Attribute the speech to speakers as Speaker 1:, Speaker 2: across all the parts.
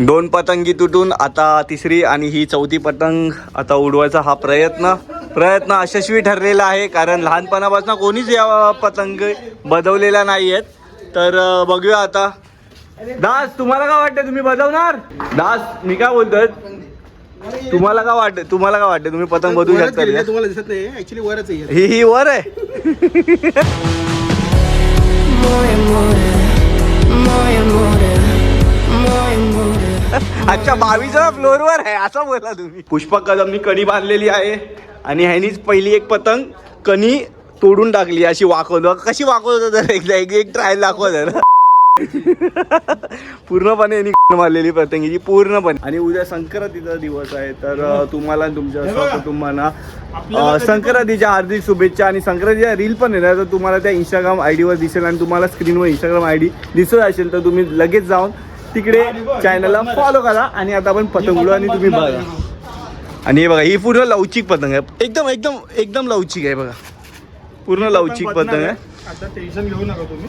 Speaker 1: दोन पतंगी तुटून आता तिसरी आणि ही चौथी पतंग आता उडवायचा हा प्रयत्न प्रयत्न यशस्वी ठरलेला आहे कारण लहानपणापासून कोणीच या पतंग बदवलेल्या नाही आहेत तर बघूया आता. दास तुम्हाला काय वाटतं तुम्ही बजावणार दास मी काय बोलतोय? तुम्हाला काय वाटतं तुम्हाला काय वाटतं तुम्ही पतंग बदवू
Speaker 2: वरच
Speaker 1: शकता
Speaker 2: तुम्हाला दिसत नाही. ऍक्च्युली वरच आहे.
Speaker 1: ही ही वर आहे. अच्छा बावीसव्या फ्लोअरवर आहे असं बोला तुम्ही. पुष्पक कदमनी कणी बांधलेली आहे आणि ह्यानीच पहिली एक पतंग कणी तोडून टाकली अशी वाकवलं. कशी वाकवत जर एकदा एक एक ट्रायल दाखव जरा पूर्णपणे मारलेली पतंगीची पूर्णपणे. आणि उद्या संक्रांतीचा दिवस आहे तर तुम्हाला तुमच्या सहकुटुंबांना अं, संक्रांतीच्या हार्दिक शुभेच्छा आणि संक्रांतीच्या रील पण येणार तर तुम्हाला त्या इंस्टाग्राम आय डीवर दिसेल आणि तुम्हाला स्क्रीनवर इंस्टाग्राम आय डी दिसत असेल तर तुम्ही लगेच जाऊन तिकडे चॅनलला फॉलो करा आणि आता आपण पतंग उडवू आणि तुम्ही बघा. आणि हे बघा ही पूर्ण लवचिक पतंग आहे. एकदम एकदम एकदम लवचिक आहे बघा. पूर्ण लवचिक पतंग आहे.
Speaker 2: आता टेन्शन घेऊ नका तुम्ही.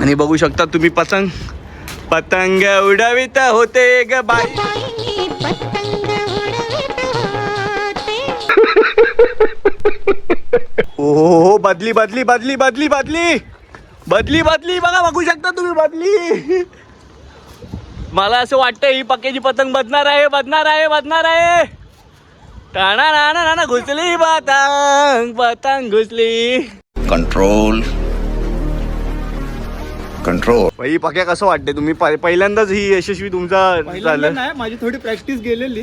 Speaker 1: आणि बघू शकता तुम्ही पतंग. पतंग उडवित होते ग बाई.
Speaker 3: बाई पतंग उडवित होते.
Speaker 1: ओ हो हो बदली बदली बदली बदली बदली. बदली बदली बघा बघू शकता तुम्ही बदली. मला असं वाटतं ही पक्क्याची पतंग बदणार आहे बदणार आहे बदणार आहे. टाणा नाना नाना घुसली पतंग पतंग घुसली.
Speaker 4: Control. Control.
Speaker 1: ही पक्या कसं वाटते तुम्ही? प- पहिल्यांदाच ही यशस्वी तुमचा झालं.
Speaker 2: नाही माझी थोडी प्रॅक्टिस गेलेली.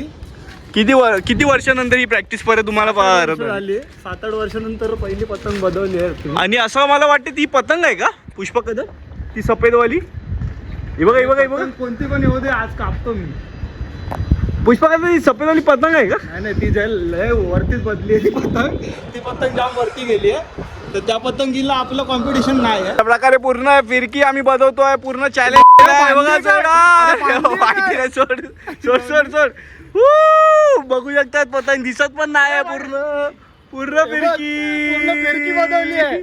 Speaker 1: किती वर किती वर्षानंतर ही प्रॅक्टिस परत तुम्हाला
Speaker 2: झाली. सात आठ वर्षानंतर पहिली पतंग बदवली आहे.
Speaker 1: आणि असं मला वाटतं ती पतंग आहे का? पुष्पक कदम ती सफेदवाली? ही बघा ही बघा ही बघा.
Speaker 2: कोणती पण येऊ दे आज कापतो मी.
Speaker 1: कदम ही सफेदवाली पतंग आहे का?
Speaker 2: नाही नाही ती जाईल लय वरतीच बदली आहे ती पतंग. ती पतंग जाम वरती गेली आहे. तर त्या पतंगीला आपलं कॉम्पिटिशन नाही आहे.
Speaker 1: अशा प्रकारे पूर्ण फिरकी आम्ही बदवतोय पूर्ण चॅलेंज बघा सोडा सोड सोड सोड. सोड! बघू शकतात पतंग दिसत पण नाही आहे पूर्ण. पूर्ण फिरकी.
Speaker 2: पूर्ण फिरकी बदवली आहे.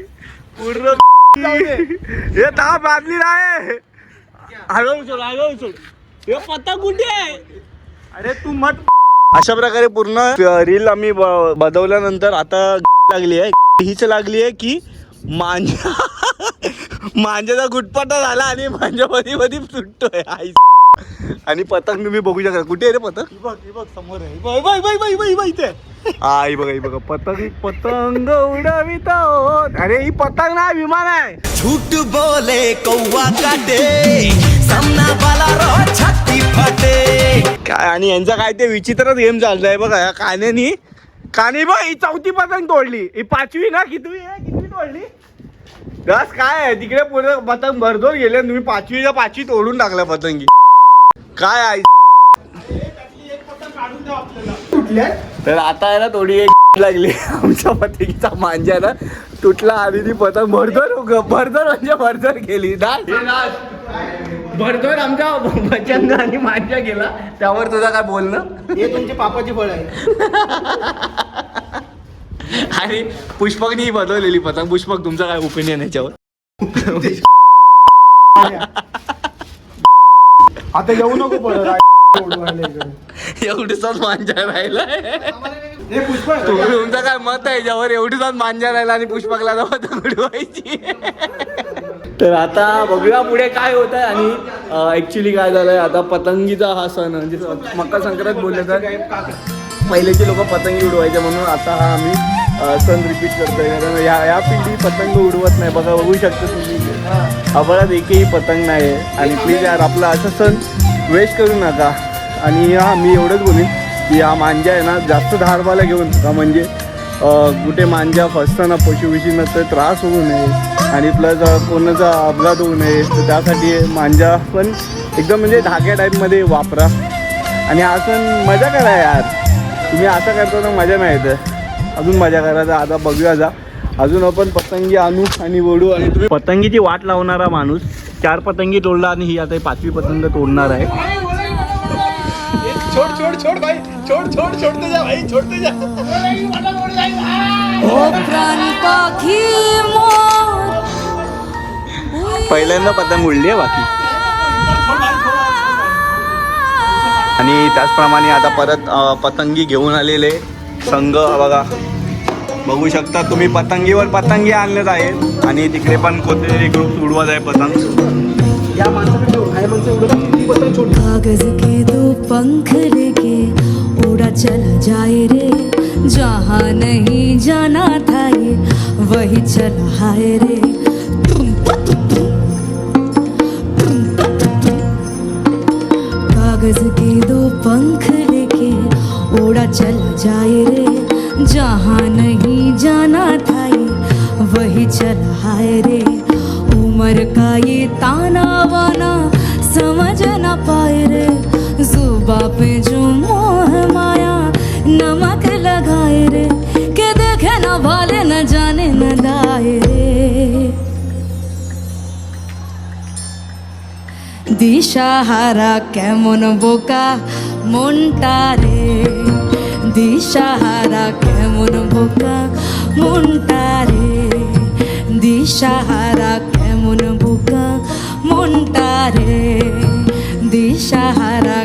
Speaker 1: पूर्ण
Speaker 2: जाऊ दे.
Speaker 1: हे दहा बादली नाही. हळू हळू हे कुठे आहे?
Speaker 2: अरे तू मत
Speaker 1: अशा प्रकारे पूर्ण रील आम्ही ब- बदवल्यानंतर आता लागली आहे. हीच लागली आहे की मांजा मांजाचा गुटपटा झाला आणि मांजा मध्ये मध्ये सुटतोय. आई आणि पतंग तुम्ही बघू शकता. कुठे आहे रे पतंग?
Speaker 2: बघ बघ समोर आहे. Bye bye bye bye bye bye इथे.
Speaker 1: आई बघा ही बघा पतंग पतंग उडवित आहोत. अरे ही पतंग नाही विमान आहे.
Speaker 5: झूठ बोले कौवा काटे. सामना वाला रो छाती फटे.
Speaker 1: काय आणि यांचा काय ते विचित्रच गेम चाललाय बघा या कान्यानी. काने बघ ही चौथी पतंग तोडली. ही पाचवी ना कितवी आहे कितवी तोडली? बस काय आहे? तिकडे पुढे पतंग भरदोर गेले तुम्ही पाचवीच्या पाचवी तोडून टाकल्या पतंगी. काय आहे तर आता आहे ना थोडी एक लागली. आमच्या पतंगीचा मांजा ना तुटला आणि ती पतंग भरदोर भरदोर म्हणजे भरदोर गेली ना भरदोर आमच्या बचंग आणि मांजा गेला त्यावर तुझं काय बोलणं?
Speaker 2: हे तुमच्या पापाची फळ आहे.
Speaker 1: आणि पुष्पकनी बदललेली पतंग. पुष्पक तुमचं काय ओपिनियन याच्यावर?
Speaker 2: आता येऊ नको इकडे.
Speaker 1: एवढीचाच मांजा राहिलाय. तुम्ही तुमचं काय मत आहे याच्यावर? एवढीचाच मांजा राहिला आणि पुष्पकला उडवायची तर आता बघूया पुढे काय होत आहे आणि ऍक्च्युली काय झालंय आता पतंगीचा हा सण म्हणजे मकर संक्रांत बोलले तर पहिलेचे लोक पतंगी उडवायचे म्हणून आता हा आम्ही सण रिपीट करतोय. कारण या या पिढी पतंग उडवत नाही. बघा बघू शकता तुम्ही. आभाळात एकही पतंग नाही आहे आणि प्लीज यार आपला असं सण वेस्ट करू नका. आणि हां मी एवढंच बोलीन की हा मांजा आहे ना जास्त धारवाला घेऊ नका. म्हणजे कुठे मांजा फसताना पशुविषींना तर त्रास होऊ नये. आणि प्लस कोणाचा अपघात होऊ नये. तर त्यासाठी मांजा पण एकदम म्हणजे धाग्या टाईपमध्ये वापरा. आणि असं मजा करा यार. तुम्ही असं करता तर मजा नाही येत. अजून मजा करायचं आता बघूया जा अजून आपण पतंगी आणू आणि ओढू. आणि तुम्ही पतंगीची वाट लावणारा माणूस चार पतंगी तोडला आणि ही आता पाचवी पतंग तोडणार आहे.
Speaker 2: छोड छोड छोड भाई छोड छोड छोडते जा भाई छोडते जा.
Speaker 3: ओ प्राण पाखी मोर
Speaker 1: पहिल्यांदा पतंग उडली आहे बाकी. आणि त्याचप्रमाणे आता परत पतंगी घेऊन आलेले संघ बघा. बघू शकता तुम्ही पतंगीवर पतंगी आणलेत आहेत. आणि तिकडे पण कोणतेतरी ग्रुप उडवत आहे पतंग.
Speaker 2: या माणसाकडे हा
Speaker 3: पंख लेके उड़ा चला जाए रे। जहाँ नहीं जाना था ये, वही चला हाय रे। कागज़ के दो पंख लेके उड़ा चला जाए रे। जहाँ नहीं जाना था ये, वही चला हाय रे। उम्र का ये ताना वाना समझ न पाए रे। जुबा पे जो मोह माया नमक लगाए रे के देखे न भाले न जाने न दाए रे দিশাহারা কেমন বোকা মনটা রে দিশাহারা কেমন বোকা মনটা রে দিশাহারা কেমন বোকা মনটা রে দিশাহারা